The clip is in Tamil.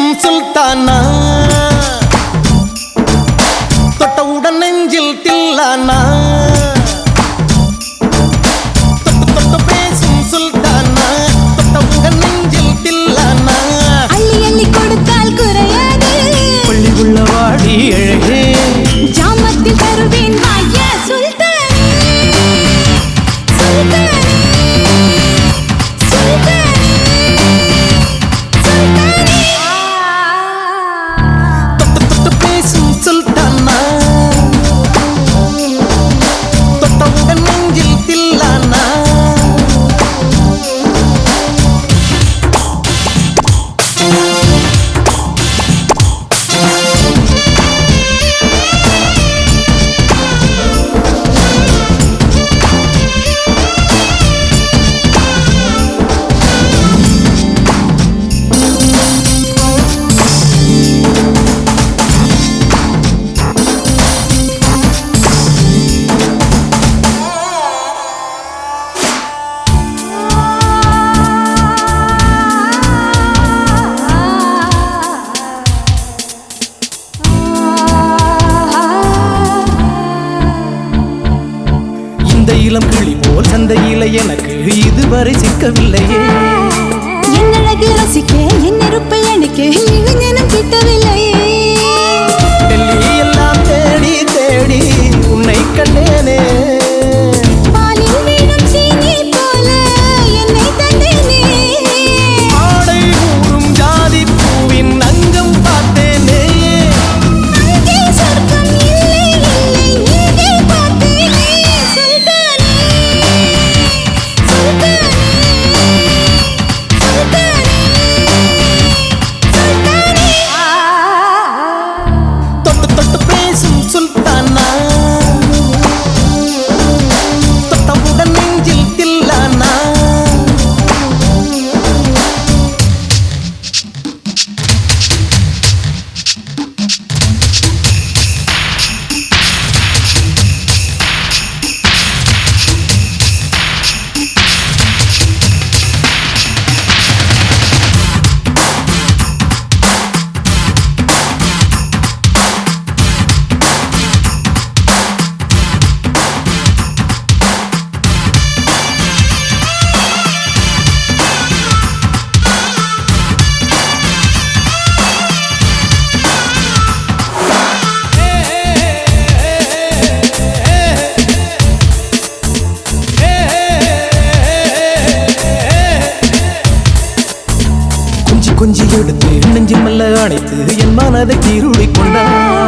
எங்கும் சுல்தானா தொட்டவுடன் நெஞ்சில் தில்லானா? இளம் கிளி போல் சந்தையில எனக்கு இதுவரை சிக்கவில்லையே. என் அழகு ரசிக்க என் நெருப்பை எனக்கு கிட்டவில்லையே கொஞ்சி எடுத்து நெஞ்சில் மெல்ல அணைத்து என் மனதை கீருளி கொண்டான்.